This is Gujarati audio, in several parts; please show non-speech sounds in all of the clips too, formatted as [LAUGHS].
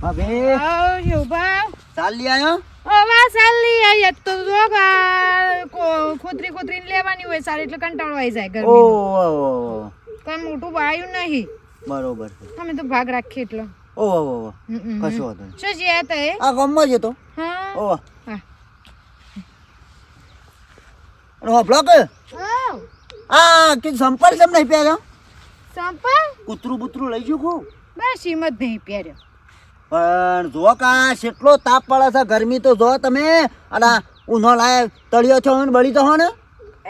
ભાભી ઓ યુભા ચાલી આવ્યો હવે ચાલી આઈ તો જોગા ખોતરી ખોતરી લેવાની હોય સારી એટલે કંટાળો આવી જાય ઓ ગરમી કઈ મોટું વાયું નહીં. બરોબર તમે અમે તો ભાગ રાખીએ એટલો. ઓ ઓ ઓ. કશો. નહીં. શું છે તો આ ગામમાં હતો હા. ઓ. હા. રો બ્લોક આ કે સંપલ કેમ નહીં પહેર્યો? સંપલ? કૂતરું બુતરું લઈ ગયું કો બસ હિંમત નહીં પહેર્યો. પણ જો કા કેટલો તાપ પડે છે ગરમી તો જો તમે. અને ઉનો લાય તળિયો છો ને બળી તો હો ને?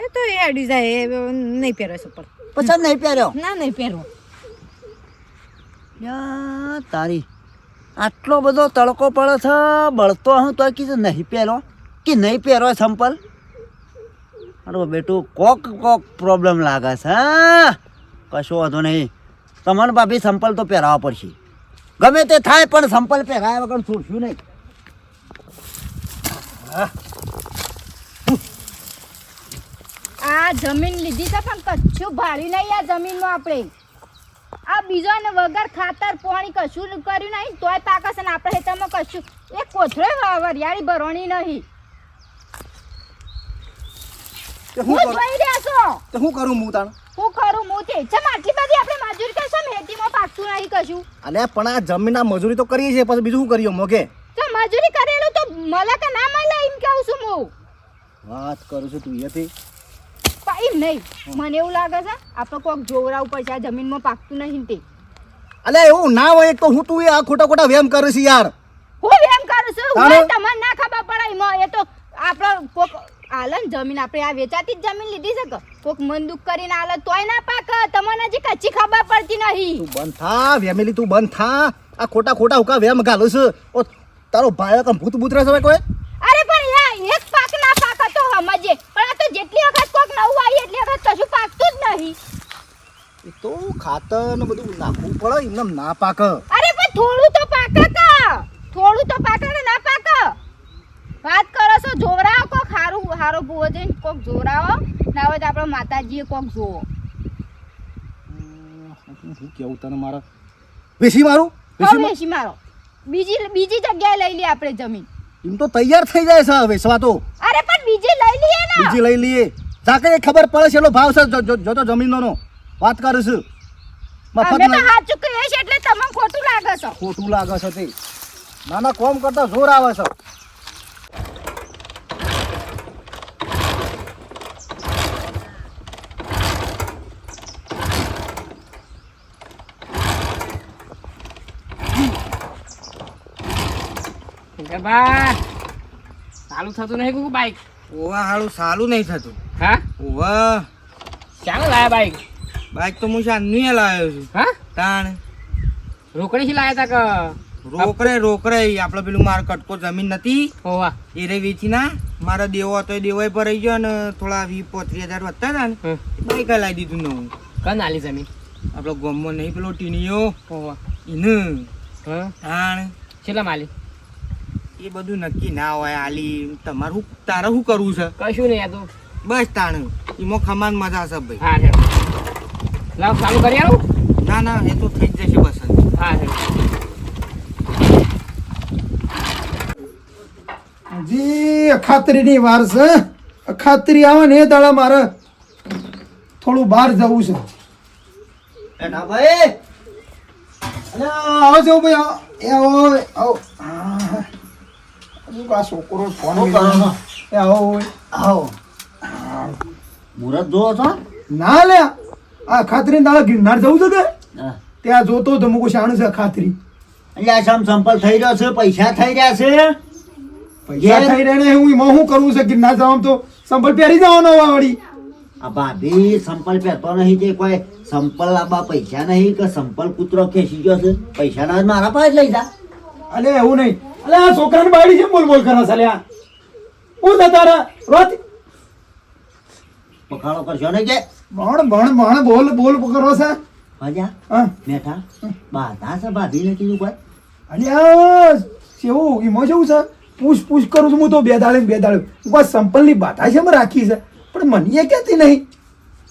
એ તો એ અડી જાય એ નહીં પહેરો પણ. પછી નહીં પહેર્યો? ના નહીં પહેર્યો યા તારી. આટલો બધો તડકો પડે છે બળતો હું તો કીધું નહીં પહેરો. કે નહીં પહેરો સંપલ? અરે બેટું કોક કોક પ્રોબ્લેમ લાગે છે? કશો વાંધો નહીં. તમારે ભાભી સંપલ તો પહેરાવવા પડશે. ગમે તે થાય પણ સંપલ પહેરાયા વગર છોડશું નહીં. આ જમીન લીધી છે પણ કશું ભારી નહીં આ જમીનમાં આપણે. આ બીજો ને વગર ખાતર પાણી કશું કર્યું નહીં તોય પાકે છે ને આપણે ખેતરમાં કશું. એ કોથળે વરિયાળી ભરવાની નહીં. હું જોઈ રહ્યા છો. તે હું કરું હું તાણ? હું કરું હું તે. છે આટલી બધી આપણે ખેતીમાં પાકતું નહીં કશું. અલે પણ આ જમીનના મજૂરી તો કરીએ છીએ પછી બીજું શું કરીએ મોગે તો મજૂરી કરેલું તો મળે કે ના મળે એમ કહું છું હું. વાત કરું છું તું પણ એમ નહીં મને એવું લાગે છે આપણે કોઈક જોવરાવું પડશે આ જમીનમાં પાકતું નહીં તે. અલે એવું ના હોય તો હું તું એ આ ખોટા ખોટા વેમ કરું છું યાર. હું વેમ કરું છું તમને ના ખબર પડે એ તો આપણે કોક આલન જમીન આપણે આ વેચાતી જ જમીન લીધી છે કે? કોક મન દુખ કરીને આલે તોય ના પાક તમને જે કચ્ચી ખબર પડતી નહીં. તું બંધ થા વેમેલી તું બંધ થા. આ ખોટા ખોટા હુકા વેમ ગાલું છે. ઓ તારો ભાઈ કમ ભૂત ભૂત રહેશે કોઈ? અરે પણ યા એક પાક ના પાક તો સમજે. પણ આ તો જેટલી વખત કોક નવું આવી એટલી વખત કશું પાકતું જ નહીં. એ તો ખાતર ને બધું નાખવું પડે એમને ના પાક. અરે પણ થોડું તો પાક કા થોડું તો પાક ને ના પાક. વાત કરો છો જોવરાવો. હારું ભૂવો જઈને કોક જોરાવો ના હોય તો આપણે માતાજીએ કોક જોવો. શું કેવું તને મારા? વેસી મારું? વેસી મારો. બીજી બીજી જગ્યાએ લઈ લઈએ આપણે જમીન. એમ તો તૈયાર થઈ જાય છે વેસવા તો. અરે પણ બીજી લઈ લઈએ ને. બીજી લઈ લઈએ. જાકે ખબર પડે છે એનો ભાવ છે જોતો જમીનનો. વાત કરું છું. મફત ના. હાથ ચૂકીએ છે એટલે તમને ખોટું લાગે છે. ખોટું લાગે છે તે. નાના કોમ કરતા જોર આવે છે. બા ચાલુ થતું નહીં કુકુ બાઈક ઓવા હારું સારું નહીં થતું. હા? ઓવા. ચાલો લાયા બાઈક બાઈક તો હું શાનની લાવ્યો છું. હા? તાણ. રોકડી થી લાયા તા કે રોકડે રોકડે. આપણે પેલું માર કટકો જમીન નથી. હોવા એ રે વેચી ના. મારા દેવો હતો એ દેવો ભરાઈ ગયો ને થોડા વીસ પોત્રીસ હજાર વધતા હતા ને. બાઈક લાવી દીધું નવું. કન આલી જમીન? આપણો ગામમાં નહીં પેલો ટીણીયો. હોવા એને હા તાણ. કેટલા માલી એ બધું નક્કી ના હોય આલી તમારે તારે શું કરવું છે? કશું નહીં આ તો બસ તાણ. એમાં ખમાન મજા છે ભાઈ. હા છે. લાવ ચાલુ કરી આવું? ના ના એ તો થઈ જ જશે બસ હા છે. જી અખાત્રીની વાર છે. અખાત્રી આવે ને એ દાડા મારે થોડું બહાર જવું છે. બેઠા ભાઈ! અરે આવો છો ભાઈ આવો. એ આવો આવો. આ, છોકરો ફોન આવો. આવો મુહૂર્ત જોવો છો ના લે આ ખાતરી દાડા ગિરનાર જવું છે કે ત્યાં જોતો તો મુકુ શાણું છે ખાતરી એટલે આ સમ સંપલ થઈ રહ્યો છે પૈસા થઈ રહ્યા છે પૈસા? થઈ રહ્યા ને હું એમાં શું કરવું છે ગિરનાર જવામાં તો સંપલ પહેરી જવાનો હોય વળી આ ભાભી સંપલ પહેરતો નહીં કે કોઈ સંપલ લાવવા પૈસા નહીં કે સંપલ કૂતરો ખેંચી ગયો છે પૈસા ના મારા પાસે લઈ જા અલે એવું નહીં અલે આ છોકરાને બાળી છે બોલ બોલ કરે છે અલ્યા? હું છે તારા રોત પખાડો કરશો ને કે? ભણ ભણ ભણ બોલ બોલ કરો છે. હજા બેઠા. બાધા છે ભાભીને કીધું કોઈ? અલ્યા કેવું એમાં જેવું છે? પૂછ પૂછ કરું છું હું તો બે દાડે બે દાડે કોઈ સંપલની બાધા છે મેં રાખી છે. પણ મને એ કહેતી નહીં.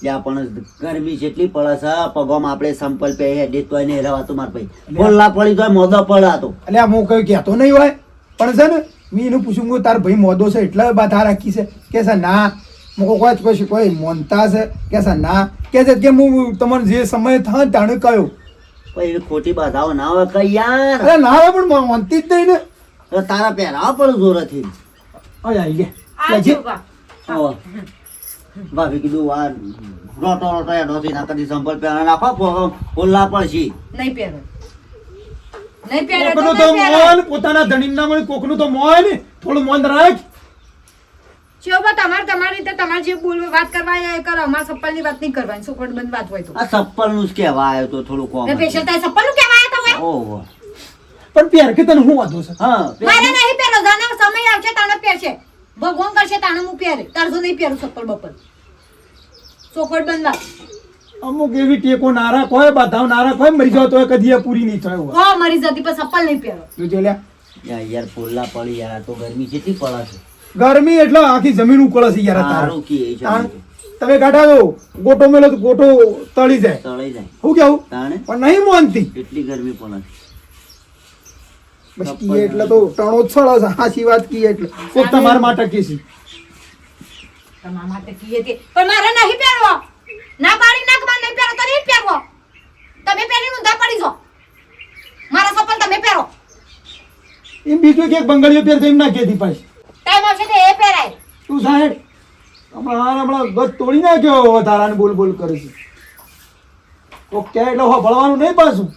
ત્યાં પણ ગરમી જેટલી પડે છે પગોમાં આપણે સંપલ પે હેડી તોય નહીં રહેવાતું માર ભાઈ. બોલલા પડી તોય મોદો પડાતો એટલે આ હું કઈ કહેતો નહીં હોય. પણ છે ને મેં એનું પૂછ્યું કે તાર ભાઈ મોદો છે એટલે બાધા રાખી છે. કે છે ના મુકો કોઈ જ પછી કોઈ મોનતા છે. કે છે ના. કે છે કે હું તમને જે સમય થાય તાણે કયો પછી ખોટી બાધાઓ ના હોય કઈ યાર. અરે ના હોય પણ મોનતી જ નહીં ને. તારા પહેરાવા પણ જોરથી હવે આવી ગયા. ભાભી કીધું આ રોટો રોટો એડોથી ના કદી સંપલ પહેરા નાખો પગો બોલલા નહીં પહેરો. નહીં પહેરો કોકનું તો મોન પોતાના ધણી ના કોકનું તો મોન. થોડું મોન રાખ. શિવબા, તમારે તમારી રીતે તમારે જે બોલ વાત કરવા એ કરો. અમારે સપ્પલની વાત નહીં કરવાની. સુખવટ બંધ વાત હોય તો. આ સપ્પલનું જ કહેવા આવ્યો તો થોડું કોમ ને special તારે સપ્પલનું કહેવા આવ્યા તા ઓહો. પણ પહેર કે તને હું વાંધો છે? હા મારે નહીં પહેરો જાને સમય આવશે તને પહેરશે. ભગવાન કરશે તાણે હું પહેરે. તારસો નહીં પહેરું ચપ્પલ બપ્પલ. ચોખવટ બંધ અમુક એવી ટેકો નારા કોઈ બાધા નારા કોઈ મરી જાવ તો કદી પૂરી નહીં થાય હા મરી જતી પણ ચપ્પલ નહીં પહેરો. જોજો લ્યા યાર યાર પોલા પડી યાર તો ગરમી કેટલી પડે છે. ગરમી એટલે આખી જમીન ઉકળે છે યાર તારું. કે છે. તમે કાઢા દો ગોટો મેલો તો ગોટો તળી જાય. તળી જાય. હું કેવું પણ નહીં મોનતી. કેટલી ગરમી પડે છે. બસ કીએ એટલે તો ટણો જ સળો છે વાત કીએ એટલે. કોક તમારા માટે કીધી તમારા માટે કીએ તે પણ મારે નહીં પહેરવો. ના પાડી નાખમાં નહીં પહેરો તો નહીં પહેરવો. તમે પહેરીને ઊંધા પડી મારા સપ્પલ તમે પહેરો. એમ બીજું કે બંગડીઓ પહેર એમ ના કેતી પાછી. ટાઈમ આવશે તો એ પહેરાય. તું સાહેબ હમણાં હમણાં ગત તોડી નાખ્યો વધારાને બોલ બોલ કરે છે. ઓકે એટલે ભળવાનું નહીં પાછું.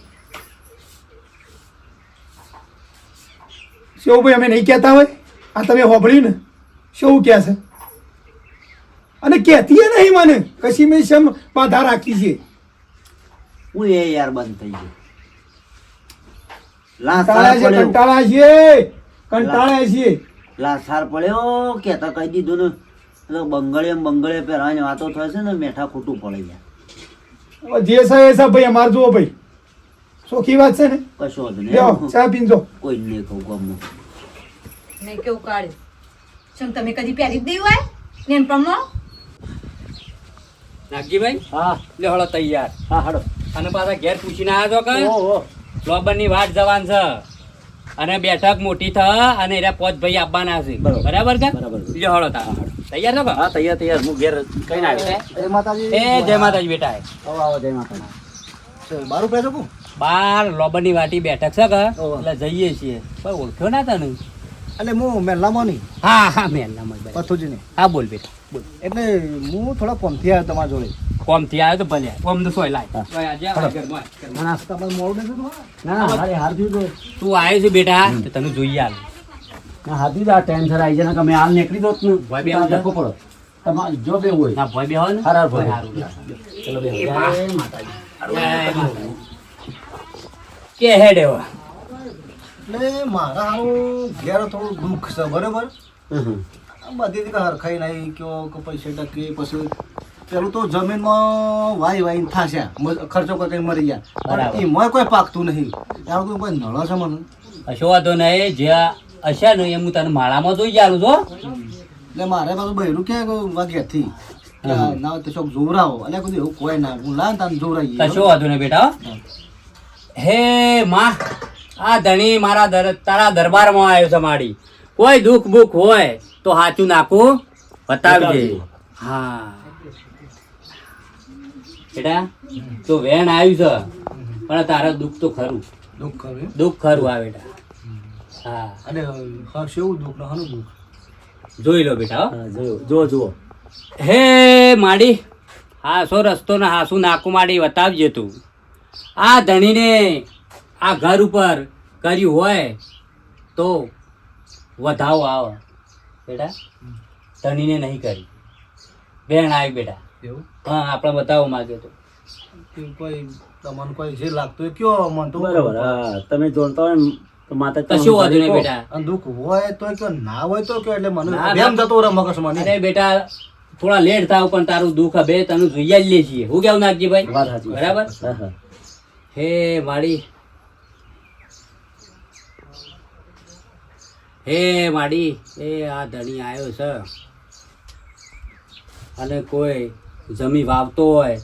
શિવભાઈ અમે નહીં કહેતા હોય? આ તમે હોભળ્યું ને? શું કહે છે? અને કહેતી નહીં મને. કશી મેં સમ બાધા રાખી છે. હું એ યાર બંધ થઈ ગયો. લાસાર છે કંટાળા છે. કંટાળા છે. લાસાર પડ્યો. કેતા કહી દીધું ને. એટલે બંગળે બંગળે પહેરવાની વાતો થશે ને મેઠા ખોટું પડે યાર જે છે એ છે ભાઈ અમારે જુઓ ભાઈ. સોખી વાત છે ને? કશો નહીં. લ્યો ચા પીંજો કોઈ નહીં કહું ગમું નહીં કેવું કાઢે શું તમે કદી પહેરી જ નહીં હોય? નેનપણમાં નાગજીભાઈ? હા. લે હળો તૈયાર. હા હળો. અને પાછા ઘેર પૂછીને આવ્યો કે? લોબરની વાટ જવાન છે. અને બેઠક મોટી થ અને એરા પોચ ભાઈ આવવાના છે. બરોબર. કે બરાબર. લે હળો તા. તૈયાર છો હા તૈયાર તૈયાર. હું ઘેર કઈ ના જય માતાજી એ જય માતાજી બેટા. આવો આવો જય માતાજી. બારું પહેરજો કું બાર લોબરની વાટી બેઠક છે કે. એટલે જઈએ છીએ. પણ ઓળખ્યો ના તને? એટલે હું મેલામાં નહીં. હા હા મેં પથુજી ભાઈ. હા બોલ બેટા બોલ. એટલે હું થોડા કોમથી આવ્યો તમારા જોડે. કોમથી આવ્યો તો ભલે. કોમ તો સોય લાય. હા. સોય આવે ઘરમાં. ના ના તમારે મોડું નથી? ના ના હારે દીધું તું. આવ્યો છે બેટા તો તને જોઈએ હાલ ના દીધું આ ટેન્શન આવી જાય ને કે મેં હાલ નીકળી દો ને ભાઈ બે. ધક્કો પડો. તમારે જો બે હોય. ના ભાઈ બે હોય ને. હાર હાર ભાઈ. હારું. ચલો બે. માતાજી. કે હેડ એવા. એટલે મારા હારું ઘેર થોડું દુઃખ છે બરાબર? હમ. બધી રીતે હરખાઈ નહીં કયો કે પૈસા ટકે પછી પેલું તો જમીનમાં વાઈ વાઈ થાશે મ- ખર્ચો કરી કરીને મરી ગયા. પણ એમાં કોઈ પાકતું નહીં. ત્યાં કોઈ કોઈ નળો છે મને? કશો વાંધો નહીં જે હશે ને એ હું તને માળામાં જોઈ જાઉં છો એટલે મારે પાછું બહેરું કે વાગ્યાથી ના તો ચોક જોવરાવો. એટલે કીધું એવું કોઈ ના હું લાવ તને જોવરાઈએ. કશો વાંધો નહીં બેટા હો. હે માં આ ધણી મારા દર તારા દરબારમાં આવ્યો છે માડી કોઈ દુઃખ બુખ હોય તો સાચું નાખું બતાવજે. હા. બેટા તો વેણ આવ્યું છે પણ તારા દુઃખ તો ખરું. દુઃખ ખરું? દુઃખ ખરું આ બેટા. હા. અને એવું દુઃખ? ને દુઃખ? જોઈ લો બેટા હો. હા, જુઓ. હે માડી હાસો રસ્તો ને હાસુ નાકું માડી બતાવજે તું. આ ધણીને આ ઘર ઉપર કર્યું હોય તો વધાવો આવે. બેટા ધણીને નહીં કરી. બેન આવી બેટા. એવું? હા આપણે બતાવો માગે તો. કોઈ તમને કોઈ જે લાગતું હોય કયો મન તો. બરાબર હા તમે જોડતા હોય ને તો માતા કશું વાંધો નહીં બેટા. અને દુઃખ હોય તો કયો ના હોય તો કયો એટલે મને બેમ જતો રહે મગજ મને અરે બેટા થોડા લેટ થાવ પણ તારું દુઃખ બે તને જોઈએ જ લે છીએ હું કેવું નાગજીભાઈ ભાઈ? બરાબર? હા માડી. હે માડી. એ આ ધણી આવ્યો છે. અને કોઈ જમી વાવતો હોય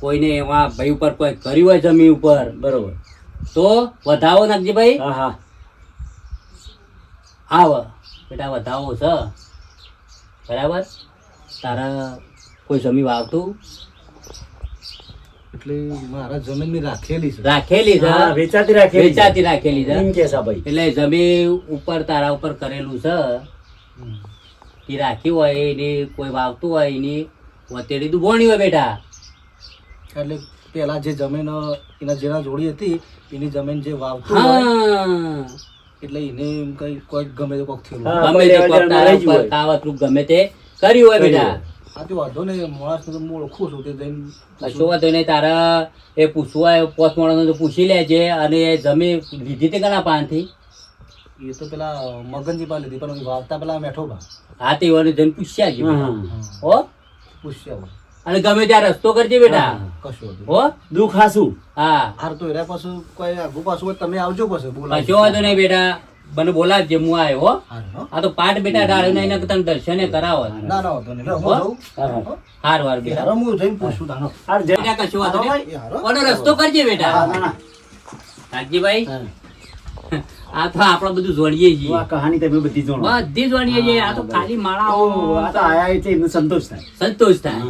કોઈને એમાં ભાઈ ઉપર કોઈ કર્યું હોય જમીન ઉપર બરોબર. તો વધાવો નાખજે ભાઈ હા હા. આવ. બેટા વધાવો છે. બરાબર? તારા કોઈ જમી વાવતું? એટલે મારા જમીનની રાખેલી છે. રાખેલી છે? વેચાતી રાખેલી વેચાતી રાખેલી છે? એમ કે ભાઈ. એટલે જમીન ઉપર તારા ઉપર કરેલું છે? કે રાખી હોય એની કોઈ વાવતું હોય એની વતેડી દુબોણી હોય બેટા. એટલે પેલા જે જમીન એના જેના જોડી હતી એની જમીન જે વાવતું હોય એટલે એને એમ કઈ કોઈ ગમે તે કોક થયું ગમે તે કોક તારા ઉપર કાવતરું ગમે તે કર્યું હોય બેટા. આ તો વાંધો નહીં માણસ તો હું ઓળખું છું તે જઈને કશો વાંધો નહીં તારા એ પૂછવા પોત તો પૂછી લેજે અને જમી લીધી તે ઘણા પાનથી? એ તો પેલા મગનજી પાસે લીધી પણ વાવતા પેલા મેઠો બા હા તે જઈને પૂછ્યા જ હા. પૂછ્યા અને ગમે ત્યાં રસ્તો કરજે બેટા. કશું હો? દુઃખ હાસું હા. હાર તો એરા પાછું કોઈ આગુ પાછું તમે આવજો પછી બોલાવો કશો વાંધો નહીં બેટા. મને બોલાવજે હું આવ્યો હો. આ તો પાઠ બેટા ઢાળ્યો નહીં એને તને દર્શને કરાવો. ના ના વાંધો નહીં. હો? હાર વાર બેટા. હારો હું જઈને પૂછું તાનો. હાર જય. બેટા કશો વાંધો નહીં. ઓનો રસ્તો કરજે બેટા. ના, ના. કાકજીભાઈ હા. આ તો આપણે બધું જોડીએ છીએ. આ કહાની તમે બધી જોડો બધી જોડીએ છીએ. આ તો ખાલી માળાઓ આ તો આયા છે એનો સંતોષ થાય. સંતોષ થાય.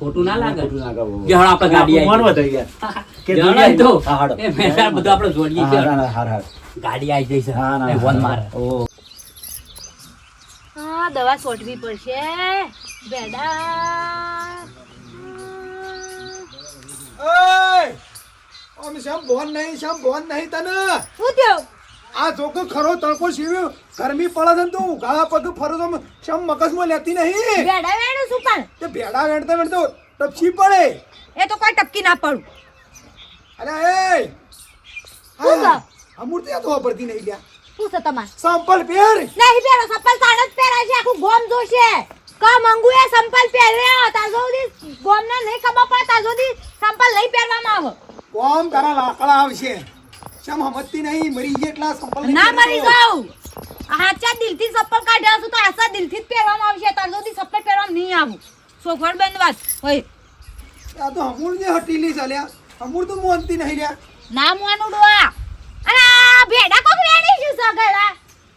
ખોટું ના લાગે. ખોટું ના લાગે. [LAUGHS] કે આપણે ગાડી આવી. મન ગયા. કે દુનિયા તો. એ મહેસાણા બધું આપણે જોડીએ છીએ. હા, હા, હા, હા. ગાડી આવી જઈ છે. હા, ના, વન હા. ઓ, હા દવા સોટવી પડશે. બેડા. એય! આમ શેમ ભોન નહીં શેમ ભોન નહીં તને? શું થયું? આ જોકો ખરો તડકો સીવ્યો ગરમી પડે છે ને તું. ગાળા પગ ફરો તો શેમ મગજમાં લેતી નહીં? બેડા વેણું શું પણ તે ભેડા વેણતા વેણતો ટપસી પડે. એ તો કોઈ ટપકી ના પડું. અરે એ! શું છે? મૂર્તિ આ તો વાપરતી નહીં ગયા. શું છે તમારે? સંપલ પહેર. નહીં પહેરો સંપલ તાણ જ પહેરાય છે આખું ગોમ જોશે. કા મંગુ એ સંપલ પહેર્યા તા જોદી ગોમ ને નહીં ખબર પડે તાર જોદી સંપલ નહીં પહેરવામાં આવે. ગોમ તારા લાકડા આવશે. ચમ હમતી નહીં મરી ગઈ એટલા સંપલ ના મરી. જાઉં. હાચા દિલથી ચપ્પલ કાઢ્યા છું તો આસા દિલથી જ પહેરવામાં આવશે તાર જોદી સંપલ પહેરવામાં નહીં આવું. સોફળ બંધવાસ હોય. આ તો અમૂળ જે હટીલી ચાલ્યા. અમૂળ તો મોનતી નહીં રહ્યા. ના મોનું ડોળા અને આ ભેડા કોક વેણી છું સગડા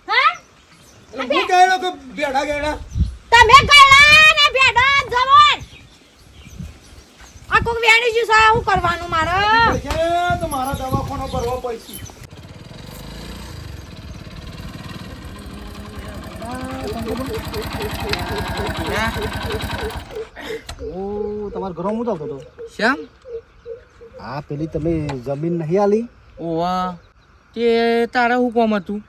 હા? હું કહેલો કે ભેડા ગેડા તમે ગળા ને ભેડા જવાન આ કોક વેણી છું સા શું કરવાનું મારે? તો મારા દવાખાનો ભરવા પડશે. ઓ તમારા ઘરો હું આવતો હતો શ્યામ આ પેલી તમે જમીન નહીં આલી. ઓવા તે તારા હું કોમ હતું?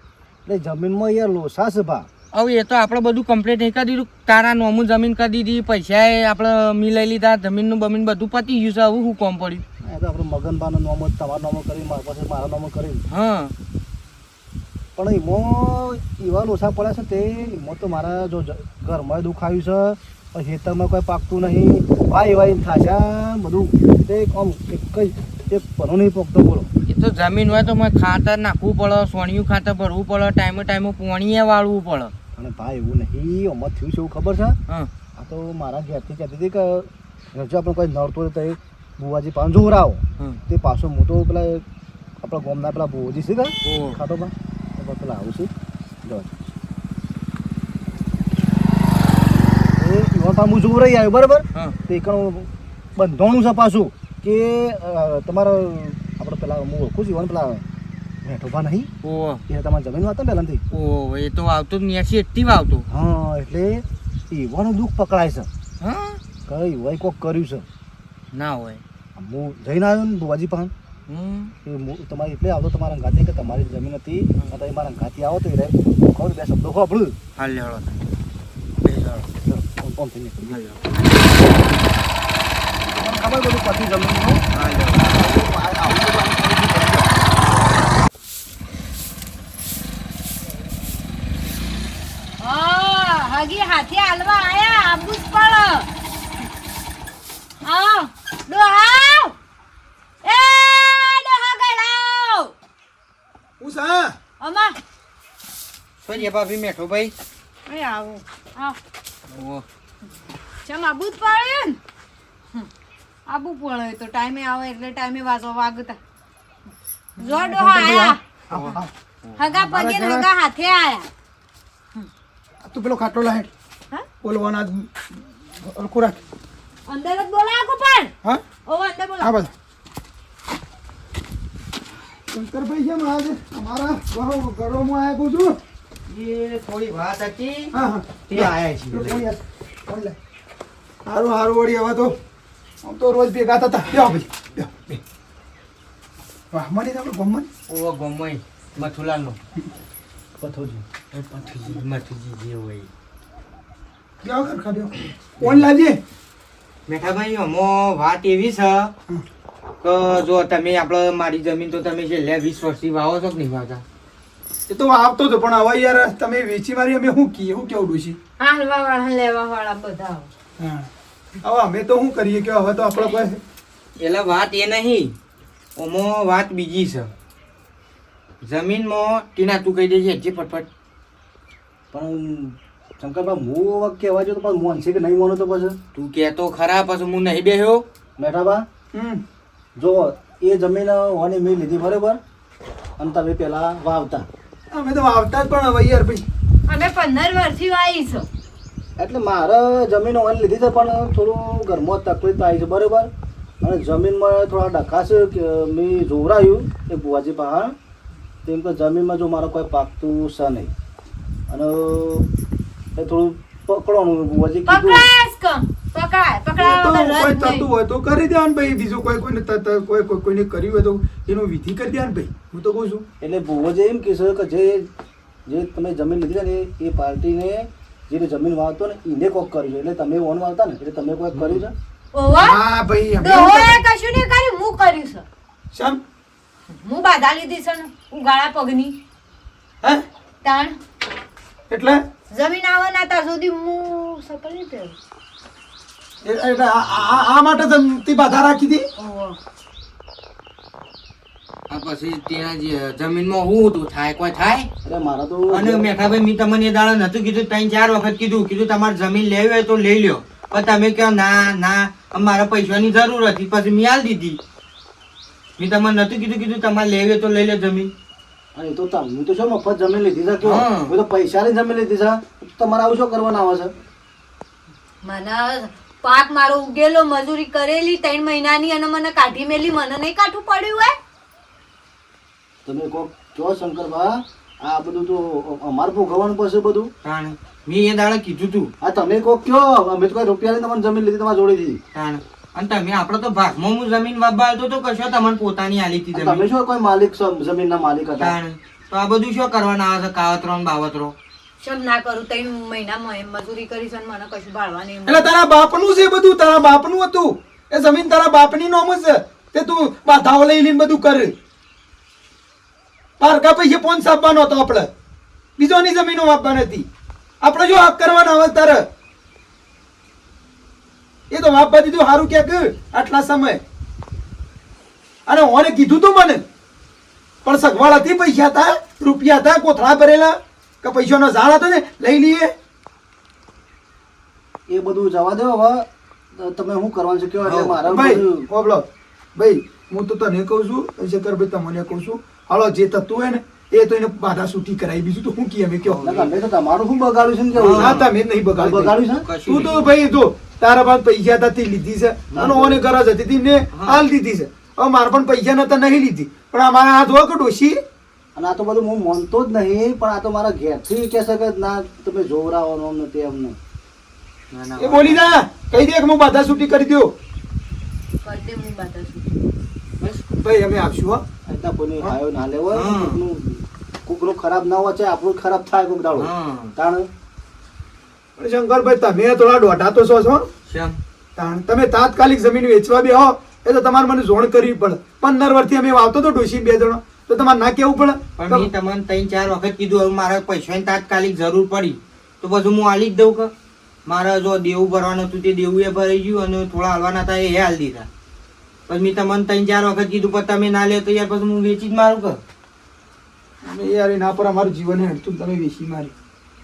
એટલે જમીનમાં યાર લોસા છે ભા હવે એ તો આપણે બધું કમ્પ્લીટ નહીં કરી દીધું. તારા નોમું જમીન કરી દીધી પૈસા આપણે મિલાઈ લીધા જમીનનું બમીન બધું પતી ગયું છે. આવું શું કોમ પડ્યું? એ તો આપણે મગનબાનો નોમો તમારો નોમો કરી મારા પાસે મારા નોમો કરી. હા. પણ એમાં એવા લોસા પડ્યા છે તે એમાં તો મારા જો ઘરમાં દુખાયું છે ખેતરમાં કોઈ પાકતું નહીં ભાઈ ભાઈ થાશે બધું. તે આમ એક જ એક પનો નહીં પોકતો બોલો. એ તો જમીન હોય તો મને ખાતર નાખવું પડે સોણિયું ખાતર ભરવું પડે ટાઈમે ટાઈમે પોણીએ વાળવું પડે. અને ભાઈ એવું નહીં આમાં થયું છે એવું ખબર છે? આ તો મારા ઘેરથી કહેતી હતી કે જો આપણે કોઈ નડતો તો એ બુવાજી પાન જોરાવો તે પાછો હું તો પેલા આપણા ગામના પેલા બુવાજી છે ખાતો પા પેલા આવું છું. જો. એ ઈવન પા હું રહી આવ્યો બરાબર? તે કણ બંધોણું છે પાછું કે તમારા આપણે પેલા હું ઓળખું છું પેલા મેઠોભા નહીં ઓ એ તમારી જમીન વાતો ને પહેલાંથી ઓ એ તો આવતો ન્યાસી એક્ટિવ આવતો હા એટલે ઈવાનું દુઃખ પકડાય છે હા કઈ હોય કોક કર્યું છે ના હોય હું જઈને આવ્યો ને બુવાજી પાન તમારી એટલે આવતો તમારા ગાતી કે તમારી જમીન હતી તમે મારા ગાતી આવો તો એ કહું બે શબ્દો આપણું હાલ લેવડો ગયો. લેવડો તમને ખબર બધું પતિ જમીનનું હા લેવડો હા હગી હાથે હાલવા આયા આબુ જ પડ હા ડોહાવ એ ડોહા ગળાવ હું સા અમા શું ભાભી મેઠો ભાઈ? એ આવો હા ઓહો ચમ આબુ જ પડે ને આબુ પડે તો ટાઈમે આવે એટલે ટાઈમે વાસો વાગતા. જો ડોહા આયા. હગા પગે ને હગા હાથે આયા. તું પેલો ખાટલો લાહેટ? બોલવાના હલકું રાખ અંદર જ બોલાવો ગોપાલ હા? ઓ અંદર બોલાવો. હા બધા શંકરભાઈ છે મારા અમારા ઘરો ઘરોમાં આવ્યા છું. એ થોડી વાત હતી. હા હા. તે આયા છીએ? હારું હારું વળી હવે તો. આમ તો રોજ ભેગા થતા. જાઓ ભાઈ બેહો બે. વાહ મળી આપણે ગમન ઓ ગમય મથુલાલનો પથોજી. પથુજી મથુજી જે હોય કોણ લાવજે. મેઠાભાઈ અમો વાત એવી છે કે જો તમે આપણે મારી જમીન તો તમે છેલ્લે વીસ વર્ષથી વાવો છો કે નહીં વાવતા? એ તો આવતો હતો પણ હવે યાર તમે વેચી મારી અમે શું કહીએ શું કેવું ડોશી? હાલવા વાળા લેવા વાળા બધા હા. હવે અમે તો શું કરીએ કે હવે તો આપણે કોઈ એટલે વાત એ નહીં. ઓમો વાત બીજી છે. જમીનમાં ટીના તું કહી દેજે જે ફટફટ. પણ શંકરભાઈ હું હવે કહેવા જો તો પણ મોન છે કે નહીં મોનો તો પછી. તું કહેતો ખરા પછી હું નહીં બેહ્યો? મેઠાબા હમ. જો એ જમીન હોની મેં લીધી બરોબર અને તમે પેલા વાવતા. અમે તો વાવતા જ પણ હવે યાર ભાઈ. અમે પંદર વર્ષથી વાઈ છો એટલે મારે જમીન હોની લીધી છે પણ થોડું ઘરમાં તકલીફ આવી છે બરોબર. અને જમીનમાં થોડા ડખાશ કે મેં જોવરાયું એ બુવાજી પહાડ. તેમ કે જમીનમાં જો મારો કોઈ પાકતું છે નહીં. અને થોડું પકડવાનું બુવાજી કીધું. પકડાય કમ પકડાય પકડાય કોઈ થતું હોય તો કરી દેવાનું ભાઈ. બીજું કોઈ કોઈને કોઈ કોઈ- કોઈને કર્યું હોય તો એનું વિધિ કરી દેવાનું ભાઈ. હું તો કહું છું. એટલે બુવાજી એમ કહેશે કે જે જે તમે જમીન લીધી ને એ- પાર્ટીને જે જમીન વાવતો ને એને કોક કર્યું એટલે તમે ઓન વાવતા ને એટલે તમે કોઈ કર્યું છે? હા ભાઈ કશું નહીં કર્યું હું કર્યું છે. શમ? હું બાધા લીધી છે ને પગની. હે? તાણ. એટલે? જમીન આવવાના ત્યાં સુધી હું સફળ નહીં થયો. એટલે આ- માટે જમતી બાધા રાખી હતી? પછી ત્યાં જે જમીનમાં હું હતું થાય કોઈ થાય? એટલે મારા તો અને મેઠાભાઈ મેં તમને એ દાડે નતું કીધું ત્રણ ચાર વખત કીધું કીધું તમારે જમીન લેવી હોય તો લઈ લ્યો. પણ તમે કહો ના ના અમારા પૈસાની જરૂર હતી. પછી મેં આલ દીધી. મેં તમને નતું કીધું કીધું તમારે લેવી હોય તો લઈ લો જમીન. અને તો તમે તો શું મફત જમીન લીધી છે કયો હા. મેં તો પૈસાની જમીન લીધી છે. તમારે આવું શું કરવાના આવે છે? મને પાક મારો ઉગેલો મજૂરી કરેલી ત્રણ મહિનાની અને મને કાઢી મેલી મને નહીં કાઢવું પડ્યું હોય તમે કહો જો શંકરભા આ બધું તો અમારે ભોગવવાનું પડશે બધું. મેં એ દાડે કીધું તું. આ તમે કહો કયો અમે તો કઈ રૂપિયા લઈને તમને જમીન લીધી તમારે જોડી દીધી તાણ. અને તમે આપણે તો ભાગમાં હું જમીન વાવવા આવતો તો કશો તમને પોતાની આલી હતી તમે શું કોઈ માલિક છો? જમીનના માલિક હતા. તો આ બધું શું કરવાના આવે છે? કાવતરો ને બાવતરો? શમ ના કરું તઈ મહિનામાં એમ મજૂરી કરી છે અને મને કશું ભાળવા નહીં એટલે તારા બાપનું છે બધું તારા બાપનું હતું. એ જમીન તારા બાપની નોમ છે. તે તું બાધાઓ લઈ લઈને બધું કર. પારકા પૈસે પોન સાપવાનો હતો આપણે બીજોની જમીનો વાપવાની હતી. આપણે જો હક કરવાના આવે તારે? એ તો વાપવા દીધું સારું ક્યાંક આટલા સમય. અને ઓને કીધું તું મને પણ સગવડ હતી પૈસા હતા રૂપિયા હતા કોથળા ભરેલા કે પૈસાનો ઝાડ હતો ને લઈ લઈએ. એ બધું જવા દો હવે. તમે શું કરવાનું છે? કયો એટલે મારા ભાઈ બધું- ભાઈ હું તો તને કહું છું શંકરભાઈ તમને કહું છું હાલો જે થતું હોય ને એ તો એને બાધા છૂટી કરાવી બીજું તો શું કીએ અમે કયો. ના, તો તમારું શું બગાડ્યું છે ને હા તમે નહીં બગાડ્યું બગાડ્યું છે તું તો ભાઈ જો તારા પાસે પૈસા તાથી લીધી છે. અને ઓને ગરજ હતી તી ને હાલ દીધી છે. હવે મારા પણ પૈસા નતા નહીં લીધી. પણ અમારા હાથ હોય કે ડોશી? અને આ તો બધું હું માનતો જ નહીં પણ આ તો મારા ઘેરથી કહે છે કે ના તમે જોવરાવાનો ને તે અમને. એ બોલી દા કહી દે કે હું બાધા છૂટી કરી દઉં. કરી દે હું બાધા છું ભાઈ અમે આપશું હા. એટલા કોઈને હાયો ના લેવો. કોકનું ખરાબ ના હોય છે આપણું ખરાબ થાય કોક દાડો. હા. તાણ પણ શંકરભાઈ તમે થોડા દોઢા તો છો છો? તમે તાત્કાલિક જમીન વેચવા બી હો એ તો તમારે મને જોણ કરવી પડે. પંદર વર્ષથી અમે વાવતો તો ડોશી બે જણો. તો તમારે ના કેવું પડે? પણ મેં તમને ત્રણ ચાર વખત કીધું હવે મારે પૈસાની તાત્કાલિક જરૂર પડી. તો પછી હું આલી જ દઉં કે? મારે જો દેવું ભરવાનું હતું તે દેવું એ ભરાઈ ગયું અને થોડા હાલવાના હતા એ હાલ દીધા. પછી મેં તમને ત્રણ ચાર વખત કીધું પણ તમે ના લે તો યાર પછી હું વેચી જ મારું કે યાર એના પર અમારું જીવન હેડતું તમે વેચી મારી.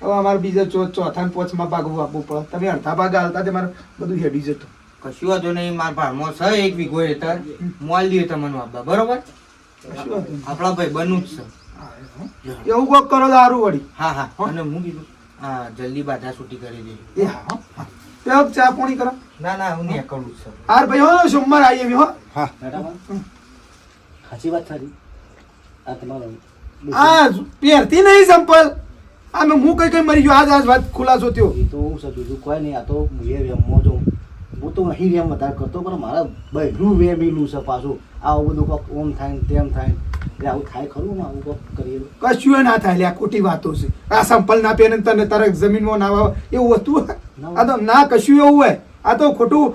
હવે અમારે બીજા ચોથ ચોથા ને પોચમાં ભાગવું આપવું પડે. તમે અડધા ભાગ હાલતા તે મારે બધું હેડી જતું. કશું વાંધો નહીં મારા ભાડમાં છે એક વીઘો હેતર મોલ દઈએ તમને બાબા બરોબર? આપણા ભાઈ બનવું જ છે. એવું કોક કરો દારૂ વળી. હા હા. અને હું કીધું હા જલ્દી બાધા છૂટી કરી દે. એ હા હો, હા તે ચા પાણી કરો. ના ના હું નહીં કરું છું. હાર ભાઈ હો સોમવાર આવી અમે હો. સાચી વાત સારી આ તમારો આ પહેરતી નહીં સંપલ. આમે હું કઈ કઈ મરી ગયો? આજ આજ વાત ખુલાસો થયો. એ તો હું છે બીજું કોઈ નહીં આ તો હું એ વેમમાં જો હું તો અહીં વેમ વધારે કરતો પણ મારા બહેરું વેમેલું છે પાછું. આવું બધું કોક ઓમ થાય ને તેમ થાય. એટલે આવું થાય ખરું ને આવું કોક કરીએ કશું ના થાય લ્યા ખોટી વાતો છે. આ સંપલ ના પહેરે તને તારે જમીનમાં ના વાવે એવું હતું આ તો ના કશું એવું હોય. આ તો ખોટું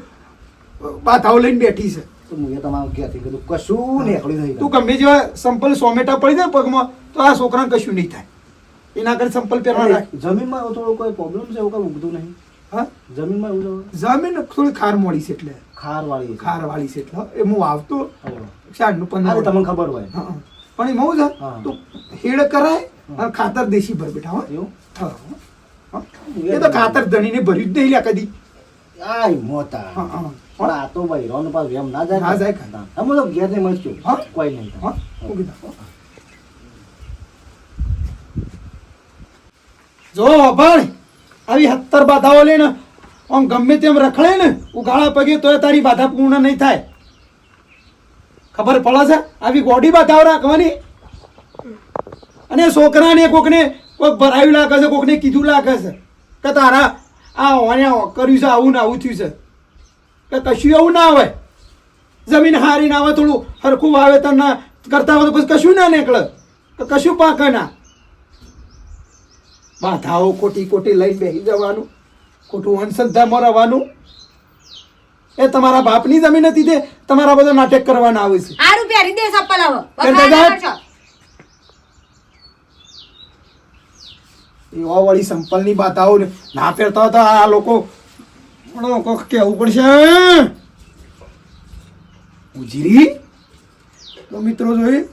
બાધાઓ લઈને બેઠી છે. તો હું એ તમારું ક્યાંથી કીધું? કશું નીકળ્યું નહીં તું ગમે જેવા સંપલ સોમેટા પડી જાય પગમાં તો આ છોકરાને કશું નહીં થાય. એના કરે સંપલ પહેરવા જમીનમાં થોડો કોઈ પ્રોબ્લેમ છે? એવું કઈ ઉગતું નહીં. હા? જમીનમાં એવું જમીન થોડી ખાર મોડી છે એટલે. ખાર વાળી ખાર વાળી છે એટલે. એ હું આવતો શાળનું હા પંદર તમને ખબર હોય. હા, હા. પણ એમાં હું છે તો હેડ કરાય અને ખાતર દેશી ભર બેઠા હો. એવું? હા, હા. એ તો ખાતર ધણીને ભર્યું જ નહીં લ્યા કદી. આય મોતા હા, હા. પણ આ તો ભાઈ રોન પાસ એમ ના જાય ના. જાય ખાતા. અમે તો ઘેર ને મળશું કોઈ નહીં હા, મૂકી દો. જો પણ આવી હત્તર બાધાઓ લઈને આમ ગમે તેમ રખડે ને, ઉઘાડા પગે તોય તારી બાધા પૂર્ણ નહીં થાય. ખબર પડે છે? આવી ગોડી બાધાઓ રાખવાની. અને છોકરાને કોકને કોઈક ભરાયું લાગે છે, કોકને કીધું લાગે છે કે તારા આ અહીંયા કર્યું છે, આવું ને આવું થયું છે. કે કશું એવું ના હોય. જમીન હારી ના હોય, થોડું હરખું વાવેતર ના કરતા હોય તો પછી કશું ના નીકળે. કશું પાકે ના. બાધાઓ કોટી કોટી લઈને બેસી જવાનું ખોટું અંધશ્રદ્ધામાં રહેવાનું એ તમારા બાપની જમીન હતી તે તમારા બધા નાટક કરવાના આવે છે. આ રૂપિયા દે ચપ્પલ હવે દાદા. ના કરશો. એવા વળી સંપલની બાધાઓ ને ના પહેરતા હતા આ લોકો. પણ કોક કહેવું પડશે ઉજીરી? તો મિત્રો જોઈ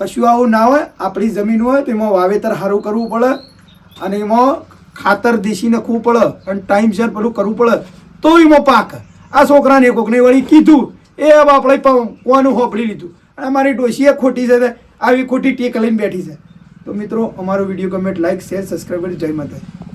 કશું આવું ના હોય આપણી જમીન હોય તેમાં વાવેતર સારું કરવું પડે. અને એમાં ખાતર દેશી નાખવું પડે અને ટાઈમસર પેલું કરવું પડે. તો એમાં પાક. આ છોકરાને કોકને વળી કીધું, એ હવે આપણે કોનું હોપડી લીધું? અને અમારી ડોશીએ ખોટી છે આવી ખોટી ટેક લઈને બેઠી છે. તો મિત્રો, અમારો video comment like share subscribe કરી જય માતા